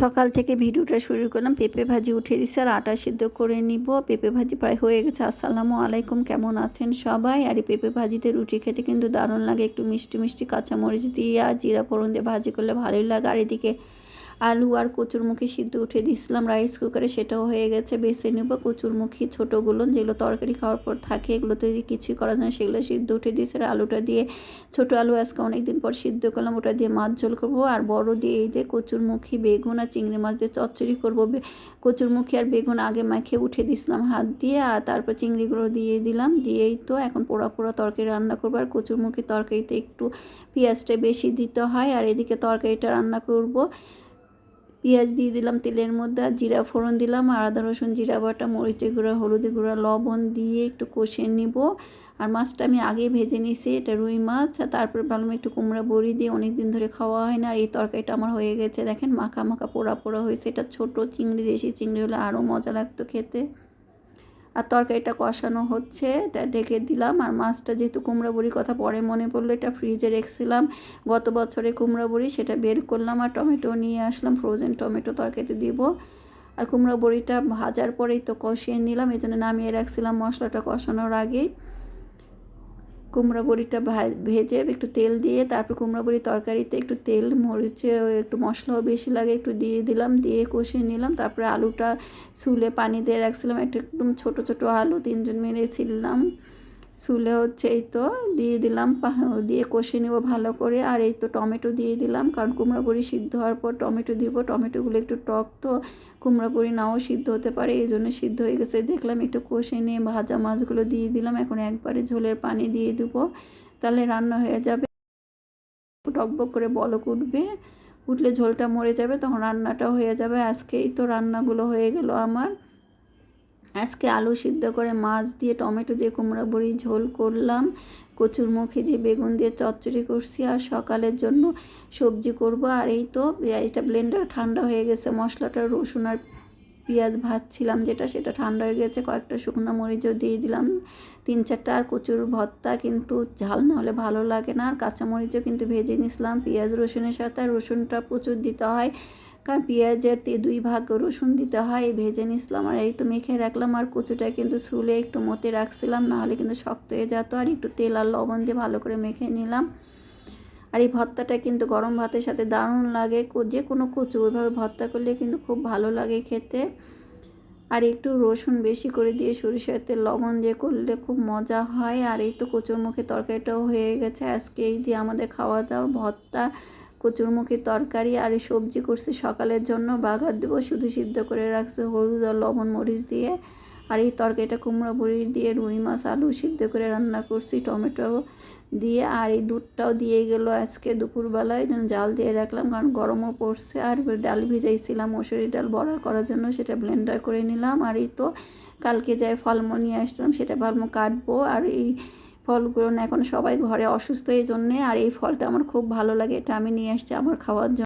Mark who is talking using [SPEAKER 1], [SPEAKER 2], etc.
[SPEAKER 1] সকাল থেকে ভিডিওটা শুরু করলাম। পেঁপে ভাজি উঠিয়ে দিচ্ছি আর আটা সিদ্ধ করে নিব। পেঁপে ভাজি প্রায় হয়ে গেছে। আসসালামু আলাইকুম, কেমন আছেন সবাই? আর এই পেঁপে ভাজিতে রুটি খেতে কিন্তু দারুণ লাগে। একটু মিষ্টি মিষ্টি কাঁচামরিচ দিয়ে আর জিরা ফোড়ন দিয়ে ভাজি করলে ভালোই লাগে। আর এদিকে আলু আর কচুরমুখী সিদ্ধ উঠে দিয়েছিলাম রাইস কুকারে সেটাও হয়ে গেছে। বেছে নেব কচুরমুখী ছোটোগুলো, যেগুলো তরকারি খাওয়ার পর থাকে, এগুলো তো কিছুই করা যায় না, সেগুলো সিদ্ধ উঠে দিয়েছে আর আলুটা দিয়ে, ছোটো আলু আজকে অনেকদিন পর সিদ্ধ করলাম, ওটা দিয়ে মাছ ঝোল করব। আর বড় দিয়ে এই যে কচুরমুখী বেগুন আর চিংড়ি মাছ দিয়ে চচ্চড়ি করব। কচুরমুখী আর বেগুন আগে মাখিয়ে উঠে দিয়েছিলাম হাত দিয়ে, আর তারপর চিংড়িগুলো দিয়ে দিলাম। দিয়েই তো এখন পোড়া পোড়া তরকারি রান্না করব। আর কচুরমুখী তরকারিতে একটু পেঁয়াজটা বেশি দিতে হয়, আর এদিকে তরকারিটা রান্না করব। পেঁয়াজ দিয়ে দিলাম, তেলের মধ্যে আর জিরা ফোড়ন দিলাম, আর আদা, রসুন, জিরা বাটা, মরিচের গুঁড়া হলুদের গুঁড়া, লবণ দিয়ে একটু কষিয়ে নিব। আর মাছটা আমি আগে ভেজে নিছি, এটা রুই মাছ, আর তারপরে ভাবলাম একটু কুমড়া বড়ি দিয়ে অনেক দিন ধরে খাওয়া হয় না, আর এই তরকারিটা আমার হয়ে গেছে। দেখেন মাখা মাখা পোড়া পোড়া হয়েছে, এটা ছোট চিংড়ি, দেশি চিংড়ি হলে আরও মজা লাগতো খেতে। আর তরকারিটা কষানো হচ্ছে এটা ডেকে দিলাম। আর মাছটা যেহেতু কুমড়া বড়ির কথা পরে মনে পড়ল, এটা ফ্রিজে রেখেছিলাম। গত বছরে কুমড়া বড়ি সেটা বের করলাম আর টমেটো নিয়ে আসলাম ফ্রোজেন টমেটো তরকারিতে দিব। আর কুমড়া বড়িটা ভাজার পরেই তো কষিয়ে নিলাম এই জন্য নামিয়ে রাখছিলাম মশলাটা কষানোর আগেই। কুমড়া বড়িটা ভেজে একটু তেল দিয়ে তারপর কুমড়ো বড়ি তরকারিতে একটু তেল, মরিচে একটু মশলাও বেশি লাগে, একটু দিয়ে দিলাম, দিয়ে কষিয়ে নিলাম। তারপরে আলুটা শুলে পানি দিয়ে রাখছিলাম, একটু একদম ছোটো ছোটো আলু তিনজন মিলে ছিললাম। সুলে হচ্ছে এই তো দিয়ে দিলাম দিয়ে কষে নেব ভালো করে। আর এই তো টমেটো দিয়ে দিলাম, কারণ কুমড়া বড়ি সিদ্ধ হওয়ার পর টমেটো দিব। টমেটোগুলো একটু টক তো, কুমড়া বড়ি নাও সিদ্ধ হতে পারে, এই জন্য সিদ্ধ হয়ে গেছে। দেখলাম একটু কষে নিয়ে ভাজা মাছগুলো দিয়ে দিলাম, এখন একবারে ঝোলের পানি দিয়ে দেবো। তাহলে রান্না হয়ে যাবে। টকবক করে বলক উঠবে, উঠলে ঝোলটা মরে যাবে, তখন রান্নাটা হয়ে যাবে। আজকেই তো রান্নাগুলো হয়ে গেল আমার। আজকে আলু সিদ্ধ করে মাছ দিয়ে টমেটো দিয়ে কুমড়া বড়ি ঝোল করলাম। কচুর মুখে দিয়ে বেগুন দিয়ে চচ্চড়ি করছি আর সকালের জন্য সবজি করব। আর এই তো এটা ব্লেন্ডার ঠান্ডা হয়ে গেছে। মশলাটা রসুন আর পেঁয়াজ ভাজছিলাম যেটা, সেটা ঠান্ডা হয়ে গেছে। কয়েকটা শুকনো মরিচও দিয়ে দিলাম। তিন চারটা আর কচুর ভর্তা কিন্তু ঝাল না হলে ভালো লাগে না। আর কাঁচামরিচও কিন্তু ভেজে নিছিলাম। পেঁয়াজ রসুনের সাথে রসুনটা প্রচুর দিতে হয়। পেঁয়াজের তে দুই ভাগ রসুন দিতে হয়, ভেজে নিছিলাম আর এই তো মেখে রাখলাম আর কচুটা কিন্তু সুলে একটু মতে রাখছিলাম, নাহলে কিন্তু শক্ত হয়ে যেত আর একটু তেল আর লবণ দিয়ে ভালো করে মেখে নিলাম। আর এই ভর্তাটা কিন্তু গরম ভাতের সাথে দারুণ লাগে যে কোনো কচু ওইভাবে ভর্তা করলে কিন্তু খুব ভালো লাগে খেতে। আর একটু রসুন বেশি করে দিয়ে সরিষার তেল লবণ দিয়ে করলে খুব মজা হয়। আর এই তো কচুর মুখে তরকারিটাও হয়ে গেছে, আজকে এই দিয়ে আমাদের খাওয়া দাওয়া, ভর্তা কচুরমুখী তরকারি আর এই সবজি করছি সকালের জন্য। বাগার দেবো শুধু সিদ্ধ করে রাখছে, হলুদ আর লবণ মরিচ দিয়ে। আর এই তরকারিটা কুমড়ো বড়ি দিয়ে, রুই মাছ, আলু সিদ্ধ করে রান্না করছি, টমেটো দিয়ে। আর এই দুধটাও দিয়ে গেলো আজকে দুপুরবেলায়। যেন জাল দিয়ে রাখলাম, কারণ গরমও পড়ছে। আর ডাল ভিজাইছিলাম, মসুরি ডাল বড়া করার জন্য সেটা ব্লেন্ডার করে নিলাম। আর এই তো কালকে যাই ফলমূল নিয়ে আসলাম, সেটা ভালো কাটবো। আর এই ফলগুলো এখন সবাই ঘরে অসুস্থ এই জন্যে আর এই ফলটা আমার খুব ভালো লাগে। এটা আমি নিয়ে আসছি আমার খাওয়ার জন্য।